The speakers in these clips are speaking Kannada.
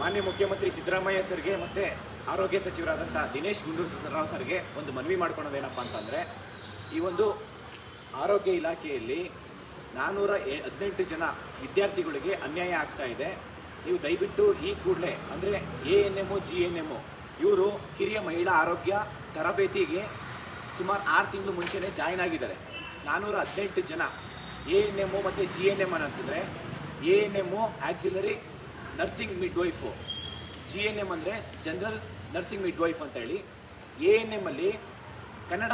ಮಾನ್ಯ ಮುಖ್ಯಮಂತ್ರಿ ಸಿದ್ದರಾಮಯ್ಯ ಸರ್ಗೆ ಮತ್ತು ಆರೋಗ್ಯ ಸಚಿವರಾದಂಥ ದಿನೇಶ್ ಗುಂಡೂರಾವ್ ಸರ್ಗೆ ಒಂದು ಮನವಿ ಮಾಡ್ಕೊಳೋದೇನಪ್ಪ ಅಂತಂದರೆ, ಈ ಒಂದು ಆರೋಗ್ಯ ಇಲಾಖೆಯಲ್ಲಿ ನಾನ್ನೂರ ಹದಿನೆಂಟು ಜನ ವಿದ್ಯಾರ್ಥಿಗಳಿಗೆ ಅನ್ಯಾಯ ಆಗ್ತಾ ಇದೆ. ನೀವು ದಯವಿಟ್ಟು ಈ ಕೂಡಲೇ, ಅಂದರೆ A N M G N M ಇವರು ಕಿರಿಯ ಮಹಿಳಾ ಆರೋಗ್ಯ ತರಬೇತಿಗೆ ಸುಮಾರು ಆರು ತಿಂಗಳು ಮುಂಚೆನೇ ಜಾಯ್ನ್ ಆಗಿದ್ದಾರೆ. ನಾನ್ನೂರ ಹದಿನೆಂಟು ಜನ ಎ ಎನ್ ಎಮ್ಮು ಮತ್ತು ಜಿ ಎನ್ ಎಂ ಅಂತಂದರೆ, A N M auxiliary nursing midwife. G N M ಅಂದರೆ ಜನರಲ್ ನರ್ಸಿಂಗ್ ಮಿಡ್ ವೈಫ್ ಅಂತ ಹೇಳಿ A N ಎಮ್ಮಲ್ಲಿ Kannada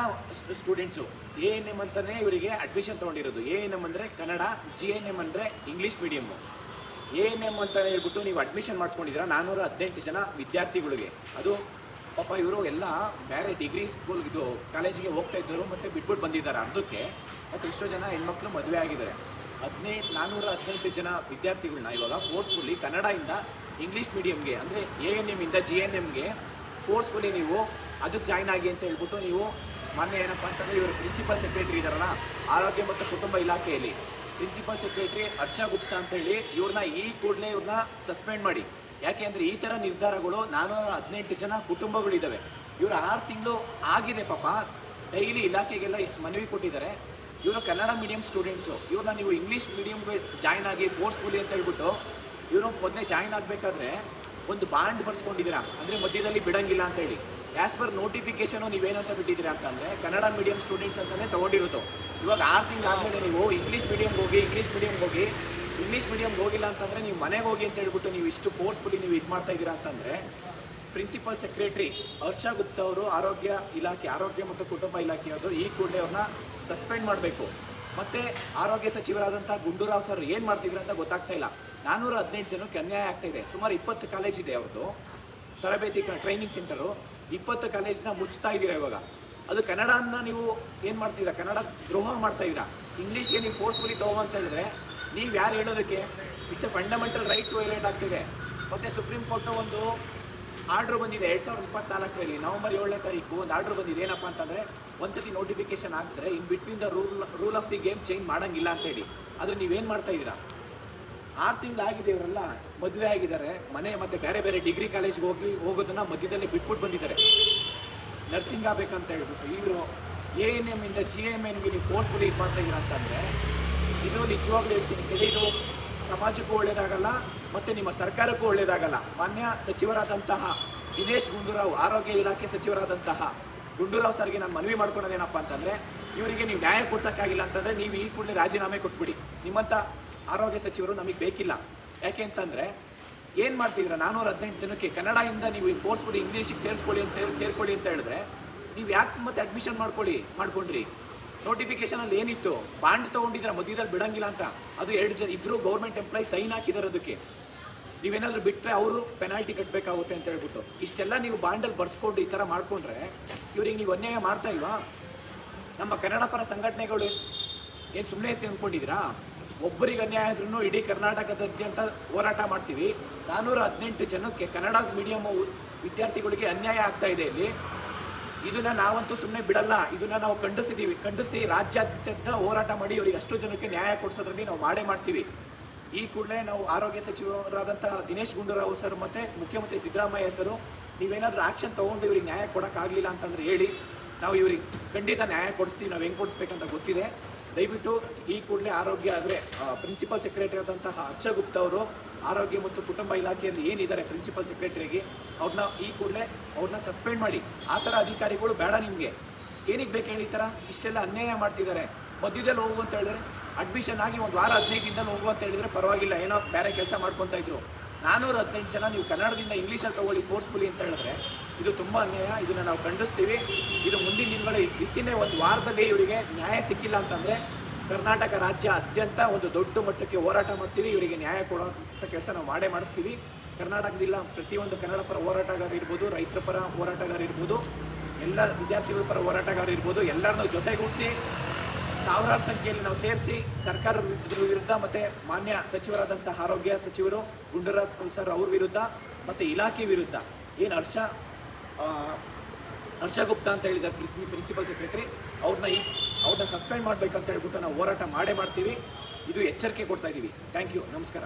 students A N M ಅಂತಲೇ ಇವರಿಗೆ ಅಡ್ಮಿಷನ್ ತೊಗೊಂಡಿರೋದು. ಎ ಎನ್ ಎಂ ಅಂದರೆ ಕನ್ನಡ ಜಿ ಎನ್ ಎಂ ಅಂದರೆ English medium A N M ಅಂತ ಹೇಳ್ಬಿಟ್ಟು ನೀವು ಅಡ್ಮಿಷನ್ ಮಾಡಿಸ್ಕೊಂಡಿದ್ದೀರಾ ನಾನ್ನೂರ ಹದಿನೆಂಟು ಜನ ವಿದ್ಯಾರ್ಥಿಗಳಿಗೆ. ಅದು ಪಾಪ ಇವರು ಎಲ್ಲ ಬೇರೆ ಡಿಗ್ರಿ ಸ್ಕೂಲ್ ಇದು ಕಾಲೇಜಿಗೆ ಹೋಗ್ತಾ ಇದ್ದರು ಮತ್ತು ಬಿಟ್ಬಿಟ್ಟು ಬಂದಿದ್ದಾರೆ. ಅರ್ಧಕ್ಕೆ ಮತ್ತು ಎಷ್ಟೋ ಜನ ಹೆಣ್ಮಕ್ಳು ಮದುವೆ ಆಗಿದ್ದಾರೆ. ಹದಿನೈದು ನಾನ್ನೂರ ಹದಿನೆಂಟು ಜನ ವಿದ್ಯಾರ್ಥಿಗಳನ್ನ ಇವಾಗ ಫೋರ್ಸ್ಫುಲ್ಲಿ ಕನ್ನಡದಿಂದ ಇಂಗ್ಲೀಷ್ ಮೀಡಿಯಮ್ಗೆ ಅಂದರೆ ಎ ಎನ್ ಎಮ್ಮಿಂದ ಜಿ ಎನ್ ಎಮ್ಗೆ ಫೋರ್ಸ್ಫುಲ್ಲಿ ನೀವು ಅದಕ್ಕೆ ಜಾಯ್ನ್ ಆಗಿ ಅಂತ ಹೇಳ್ಬಿಟ್ಟು ನೀವು ಮೊನ್ನೆ ಏನಪ್ಪ ಅಂತಂದರೆ ಇವರು ಪ್ರಿನ್ಸಿಪಲ್ ಸೆಕ್ರೆಟರಿ ಇದ್ದಾರಲ್ಲ ಆರೋಗ್ಯ ಮತ್ತು ಕುಟುಂಬ ಇಲಾಖೆಯಲ್ಲಿ. ಪ್ರಿನ್ಸಿಪಲ್ ಸೆಕ್ರೆಟರಿ ಹರ್ಷ ಗುಪ್ತಾ ಅಂತೇಳಿ ಇವ್ರನ್ನ ಈ ಕೂಡಲೇ ಇವ್ರನ್ನ ಸಸ್ಪೆಂಡ್ ಮಾಡಿ. ಯಾಕೆ ಅಂದರೆ ಈ ಥರ ನಿರ್ಧಾರಗಳು ನಾನ್ನೂರ ಹದಿನೆಂಟು ಜನ ಕುಟುಂಬಗಳಿದ್ದಾವೆ ಇವರು ಆರು ತಿಂಗಳು ಆಗಿದೆ ಪಾಪ. ಡೈಲಿ ಇಲಾಖೆಗೆಲ್ಲ ಮನವಿ ಕೊಟ್ಟಿದ್ದಾರೆ. ಇವರು ಕನ್ನಡ ಮೀಡಿಯಂ ಸ್ಟೂಡೆಂಟ್ಸು ಇವ್ರನ್ನ ನೀವು ಇಂಗ್ಲೀಷ್ ಮೀಡಿಯಮ್ಗೆ ಜಾಯ್ನ್ ಆಗಿ ಫೋರ್ಸ್ಫುಲಿ ಅಂತ ಹೇಳ್ಬಿಟ್ಟು ಇವರು ಮೊದಲೇ ಜಾಯ್ನ್ ಆಗಬೇಕಾದ್ರೆ ಒಂದು ಬಾಂಡ್ ಬರ್ಸ್ಕೊಂಡಿದ್ದೀರಾ? ಅಂದರೆ ಮಧ್ಯದಲ್ಲಿ ಬಿಡಂಗಿಲ್ಲ ಅಂತ ಹೇಳಿ. ಆ್ಯಸ್ ಪರ್ ನೋಟಿಫಿಕೇಶನು ನೀವೇನಂತ ಬಿಟ್ಟಿದ್ದೀರಾ ಅಂತಂದರೆ ಕನ್ನಡ ಮೀಡಿಯಂ ಸ್ಟೂಡೆಂಟ್ಸ್ ಅಂತಲೇ ತೊಗೊಂಡಿರೋದು. ಇವಾಗ ಆರು ತಿಂಗಳಾದಮೇಲೆ ನೀವು ಇಂಗ್ಲೀಷ್ ಮೀಡಿಯಮ್ಗೆ ಹೋಗಿ ಇಂಗ್ಲೀಷ್ ಮೀಡಿಯಮ್ಗೆ ಹೋಗಿ ಇಂಗ್ಲೀಷ್ ಮೀಡಿಯಮ್ಗೆ ಹೋಗಿಲ್ಲ ಅಂತಂದರೆ ನೀವು ಮನೆಗೆ ಹೋಗಿ ಅಂತ ಹೇಳ್ಬಿಟ್ಟು ನೀವು ಇಷ್ಟು ಫೋರ್ಸ್ಫುಲಿ ನೀವು ಇದು ಮಾಡ್ತಾ ಇದ್ದೀರಾ ಅಂತಂದರೆ ಪ್ರಿನ್ಸಿಪಲ್ ಸೆಕ್ರೆಟರಿ ಹರ್ಷ ಗುಪ್ತಾ ಅವರು ಆರೋಗ್ಯ ಇಲಾಖೆ, ಆರೋಗ್ಯ ಮತ್ತು ಕುಟುಂಬ ಇಲಾಖೆಯವರು ಈ ಕೂಡಲೇ ಅವ್ರನ್ನ ಸಸ್ಪೆಂಡ್ ಮಾಡಬೇಕು. ಮತ್ತು ಆರೋಗ್ಯ ಸಚಿವರಾದಂಥ ಗುಂಡೂರಾವ್ ಸರ್ ಏನು ಮಾಡ್ತಿದ್ರು ಅಂತ ಗೊತ್ತಾಗ್ತಾ ಇಲ್ಲ. ನಾನ್ನೂರ ಹದಿನೆಂಟು ಜನಕ್ಕೆ ಅನ್ಯಾಯ ಆಗ್ತಾ ಇದೆ. ಸುಮಾರು ಇಪ್ಪತ್ತು ಕಾಲೇಜ್ ಇದೆ ಅವ್ರದ್ದು ತರಬೇತಿ ಟ್ರೈನಿಂಗ್ ಸೆಂಟರು ಇಪ್ಪತ್ತು ಕಾಲೇಜ್ನ ಮುಚ್ತಾ ಇದ್ದೀರಾ ಇವಾಗ? ಅದು ಕನ್ನಡನ ನೀವು ಏನು ಮಾಡ್ತೀರಾ ಕನ್ನಡ ದ್ರೋಹ ಮಾಡ್ತಾ ಇದ್ದೀರಾ ಇಂಗ್ಲೀಷ್ಗೆ ನೀವು ಫೋರ್ಸ್ಫುಲಿ ತಗೋ ಅಂತ ಹೇಳಿದ್ರೆ ನೀವು ಯಾರು ಹೇಳೋದಕ್ಕೆ? It's a fundamental rights violate ಆಗ್ತಿದೆ. ಮತ್ತು ಸುಪ್ರೀಂ ಕೋರ್ಟ್ನ ಒಂದು ಆರ್ಡ್ರ್ ಬಂದಿದೆ ಎರಡು ಸಾವಿರದ ಇಪ್ಪತ್ನಾಲ್ಕರಲ್ಲಿ, ನವೆಂಬರ್ ಏಳನೇ ತಾರೀಕು ಒಂದು ಆರ್ಡ್ರ್ ಬಂದಿದೆ. ಏನಪ್ಪ ಅಂತಂದರೆ ಒಂದ್ಸತಿ ನೋಟಿಫಿಕೇಶನ್ ಆಗಿದ್ರೆ in between the rule rule of the game change ಮಾಡಂಗಿಲ್ಲ ಅಂತ ಹೇಳಿ. ಆದರೆ ನೀವೇನು ಮಾಡ್ತಾ ಇದ್ದೀರಾ? ಆರು ತಿಂಗಳಾಗಿದೆ ಇವರೆಲ್ಲ, ಮದುವೆ ಆಗಿದ್ದಾರೆ. ಮನೆ ಮತ್ತು ಬೇರೆ ಬೇರೆ ಡಿಗ್ರಿ ಕಾಲೇಜ್ಗೆ ಹೋಗಿ, ಹೋಗೋದನ್ನ ಮಧ್ಯದಲ್ಲಿ ಬಿಟ್ಬಿಟ್ಟು ಬಂದಿದ್ದಾರೆ. ನರ್ಸಿಂಗ್ ಆಗ್ಬೇಕಂತ ಹೇಳ್ಬಿಟ್ಟು, ಇವರು ಎ ಎನ್ ಎಮ್ಮಿಂದ ಜಿ ಎಂ ಎನ್ಗೆ ನೀವು ಫೋರ್ಸ್ಫುಲಿ ಇದು ಮಾಡ್ತಾ ಇದ್ದೀರಾ ಅಂತಂದರೆ ಇದು ನಿಜವಾಗ್ಲೂ ಹೇಳ್ತೀನಿ ಇದು ಸಮಾಜಕ್ಕೂ ಒಳ್ಳೆಯದಾಗಲ್ಲ ಮತ್ತು ನಿಮ್ಮ ಸರ್ಕಾರಕ್ಕೂ ಒಳ್ಳೆಯದಾಗಲ್ಲ ಮಾನ್ಯ ಸಚಿವರಾದಂತಹ ದಿನೇಶ್ ಗುಂಡೂರಾವ್, ಆರೋಗ್ಯ ಇಲಾಖೆ ಸಚಿವರಾದಂತಹ ಗುಂಡೂರಾವ್ ಸರ್ಗೆ ನಾನು ಮನವಿ ಮಾಡ್ಕೊಳ್ಳೋದೇನಪ್ಪ ಅಂತಂದರೆ, ಇವರಿಗೆ ನೀವು ನ್ಯಾಯ ಕೊಡ್ಸೋಕ್ಕಾಗಿಲ್ಲ ಅಂತಂದರೆ ನೀವು ಈ ಕೂಡಲೇ ರಾಜೀನಾಮೆ ಕೊಟ್ಬಿಡಿ. ನಿಮ್ಮಂಥ ಆರೋಗ್ಯ ಸಚಿವರು ನಮಗೆ ಬೇಕಿಲ್ಲ. ಯಾಕೆ ಅಂತಂದರೆ, ಏನು ಮಾಡ್ತಿದ್ರೆ? ನಾನೂರ ಹದಿನೆಂಟು ಜನಕ್ಕೆ ಕನ್ನಡದಿಂದ ನೀವು ಈ ಕೋರ್ಸ್ಗಳು ಇಂಗ್ಲೀಷಿಗೆ ಸೇರಿಸ್ಕೊಳ್ಳಿ ಅಂತ ಹೇಳಿ ಸೇರ್ಕೊಳ್ಳಿ ಅಂತ ಹೇಳಿದ್ರೆ, ನೀವು ಯಾಕೆ ಮತ್ತೆ ಅಡ್ಮಿಷನ್ ಮಾಡ್ಕೊಳ್ಳಿ ಮಾಡ್ಕೊಂಡ್ರಿ? ನೋಟಿಫಿಕೇಶನಲ್ಲಿ ಏನಿತ್ತು ಬಾಂಡ್ ತೊಗೊಂಡಿದ್ರೆ ಮಧ್ಯದಲ್ಲಿ ಬಿಡಂಗಿಲ್ಲ ಅಂತ. ಅದು ಎರಡು ಜನ ಇಬ್ಬರು ಗೌರ್ಮೆಂಟ್ ಎಂಪ್ಲಾಯ್ ಸೈನ್ ಹಾಕಿದ್ದಾರೆ ಅದಕ್ಕೆ. ನೀವೇನಾದರೂ ಬಿಟ್ಟರೆ ಅವರು ಪೆನಾಲ್ಟಿ ಕಟ್ಟಬೇಕಾಗುತ್ತೆ ಅಂತ ಹೇಳ್ಬಿಟ್ಟು. ಇಷ್ಟೆಲ್ಲ ನೀವು ಬಾಂಡಲ್ಲಿ ಬರ್ಸ್ಕೊಂಡು ಈ ಥರ ಮಾಡಿಕೊಂಡ್ರೆ, ಇವ್ರಿಗೆ ನೀವು ಅನ್ಯಾಯ ಮಾಡ್ತಾ ಇಲ್ವಾ? ನಮ್ಮ ಕನ್ನಡ ಪರ ಸಂಘಟನೆಗಳು ಏನು ಸುಮ್ಮನೆ ಅಂತ ಅಂದ್ಕೊಂಡಿದ್ದೀರಾ ಒಬ್ಬರಿಗೆ ಅನ್ಯಾಯ ಆದ್ರೂ ಇಡೀ ಕರ್ನಾಟಕದಾದ್ಯಂತ ಹೋರಾಟ ಮಾಡ್ತೀವಿ. ನಾನ್ನೂರ ಹದಿನೆಂಟು ಜನಕ್ಕೆ ಕನ್ನಡ ಮೀಡಿಯಂ ವಿದ್ಯಾರ್ಥಿಗಳಿಗೆ ಅನ್ಯಾಯ ಆಗ್ತಾ ಇದೆ ಇಲ್ಲಿ. ಇದನ್ನ ನಾವಂತೂ ಸುಮ್ಮನೆ ಬಿಡಲ್ಲ. ಇದನ್ನ ನಾವು ಖಂಡಿಸಿದ್ದೀವಿ ಖಂಡಿಸಿ ರಾಜ್ಯಾದ್ಯಂತ ಹೋರಾಟ ಮಾಡಿ ಇವರಿಗೆ ಅಷ್ಟು ಜನಕ್ಕೆ ನ್ಯಾಯ ಕೊಡಿಸೋದ್ರಲ್ಲಿ ನಾವು ಮಾಡೇ ಮಾಡ್ತೀವಿ. ಈ ಕೂಡಲೇ ನಾವು ಆರೋಗ್ಯ ಸಚಿವರಾದಂಥ ದಿನೇಶ್ ಗುಂಡೂರಾವ್ ಸರ್ ಮತ್ತು ಮುಖ್ಯಮಂತ್ರಿ ಸಿದ್ದರಾಮಯ್ಯ ಸರು, ನೀವೇನಾದರೂ ಆ್ಯಕ್ಷನ್ ತೊಗೊಂಡು ಇವ್ರಿಗೆ ನ್ಯಾಯ ಕೊಡೋಕ್ಕಾಗಲಿಲ್ಲ ಅಂತಂದ್ರೆ ಹೇಳಿ, ನಾವು ಇವ್ರಿಗೆ ಖಂಡಿತ ನ್ಯಾಯ ಕೊಡಿಸ್ತೀವಿ. ನಾವು ಹೆಂಗೆ ಕೊಡಿಸ್ಬೇಕಂತ ಗೊತ್ತಿದೆ. ದಯವಿಟ್ಟು ಈ ಕೂಡಲೇ ಆರೋಗ್ಯ ಆದರೆ ಪ್ರಿನ್ಸಿಪಲ್ ಸೆಕ್ರೆಟರಿ ಆದಂತಹ ಅರ್ಚಗುಪ್ತ ಗುಪ್ತಾ ಅವರು ಆರೋಗ್ಯ ಮತ್ತು ಕುಟುಂಬ ಇಲಾಖೆಯಲ್ಲಿ ಏನಿದ್ದಾರೆ ಪ್ರಿನ್ಸಿಪಲ್ ಸೆಕ್ರೆಟರಿಗೆ ಅವ್ರನ್ನ ಈ ಕೂಡಲೇ ಅವ್ರನ್ನ ಸಸ್ಪೆಂಡ್ ಮಾಡಿ. ಆ ಥರ ಅಧಿಕಾರಿಗಳು ಬೇಡ ನಿಮಗೆ. ಏನಕ್ಕೆ ಬೇಕು ಹೇಳಿ ಥರ? ಇಷ್ಟೆಲ್ಲ ಅನ್ಯಾಯ ಮಾಡ್ತಿದ್ದಾರೆ. ಮದ್ಯದಲ್ಲಿ ಹೋಗು ಅಂತ ಹೇಳಿದ್ರೆ ಅಡ್ಮಿಷನ್ ಆಗಿ ಒಂದು ವಾರ ಹದಿನೈದು ದಿನದಲ್ಲಿ ಹೋಗು ಅಂತ ಹೇಳಿದ್ರೆ ಪರವಾಗಿಲ್ಲ. ಏನೋ ಬೇರೆ ಕೆಲಸ ಮಾಡ್ಕೊತಾ ಇದ್ರು. ನಾನ್ನೂರ ಹದಿನೆಂಟು ಜನ ನೀವು ಕನ್ನಡದಿಂದ ಇಂಗ್ಲೀಷಲ್ಲಿ ತಗೊಳ್ಳಿ ಫೋರ್ಸ್ಫುಲಿ ಅಂತ ಹೇಳಿದ್ರೆ ಇದು ತುಂಬ ಅನ್ಯಾಯ. ಇದನ್ನು ನಾವು ಖಂಡಿಸ್ತೀವಿ. ಇದು ಮುಂದಿನ ದಿನಗಳ ಇತ್ತಿನೇ ಒಂದು ವಾರದಲ್ಲಿ ಇವರಿಗೆ ನ್ಯಾಯ ಸಿಕ್ಕಿಲ್ಲ ಅಂತಂದರೆ ಕರ್ನಾಟಕ ರಾಜ್ಯ ಅತ್ಯಂತ ಒಂದು ದೊಡ್ಡ ಮಟ್ಟಕ್ಕೆ ಹೋರಾಟ ಮಾಡ್ತೀವಿ. ಇವರಿಗೆ ನ್ಯಾಯ ಕೊಡೋಂಥ ಕೆಲಸ ನಾವು ಮಾಡೇ ಮಾಡಿಸ್ತೀವಿ. ಕರ್ನಾಟಕದಿಲ್ಲ ಪ್ರತಿಯೊಂದು ಕನ್ನಡ ಪರ ಹೋರಾಟಗಾರ ಇರ್ಬೋದು, ರೈತರ ಪರ ಹೋರಾಟಗಾರ ಇರ್ಬೋದು, ಎಲ್ಲ ವಿದ್ಯಾರ್ಥಿಗಳ ಪರ ಹೋರಾಟಗಾರ ಇರ್ಬೋದು, ಎಲ್ಲರನ್ನೂ ಜೊತೆಗೂಡಿಸಿ ಸಾವಿರಾರು ಸಂಖ್ಯೆಯಲ್ಲಿ ನಾವು ಸೇರಿಸಿ ಸರ್ಕಾರ ವಿರುದ್ಧ ಮತ್ತು ಮಾನ್ಯ ಸಚಿವರಾದಂಥ ಆರೋಗ್ಯ ಸಚಿವರು ಗುಂಡರಾಜ್ ಸರ್ ಅವ್ರ ವಿರುದ್ಧ ಮತ್ತು ಇಲಾಖೆ ವಿರುದ್ಧ ಏನು ಹರ್ಷ ಗುಪ್ತಾ ಅಂತ ಹೇಳಿದ್ದಾರೆ ಪ್ರಿನ್ಸಿಪಲ್ ಸೆಕ್ರೆಟರಿ ಅವ್ರನ್ನ ಈ ಅವ್ರನ್ನ ಸಸ್ಪೆಂಡ್ ಮಾಡಬೇಕಂತ ಹೇಳ್ಬಿಟ್ಟು ನಾವು ಹೋರಾಟ ಮಾಡೇ ಮಾಡ್ತೀವಿ. ಇದು ಎಚ್ಚರಿಕೆ ಕೊಡ್ತಾ ಇದ್ದೀವಿ ಥ್ಯಾಂಕ್ ಯು. ನಮಸ್ಕಾರ.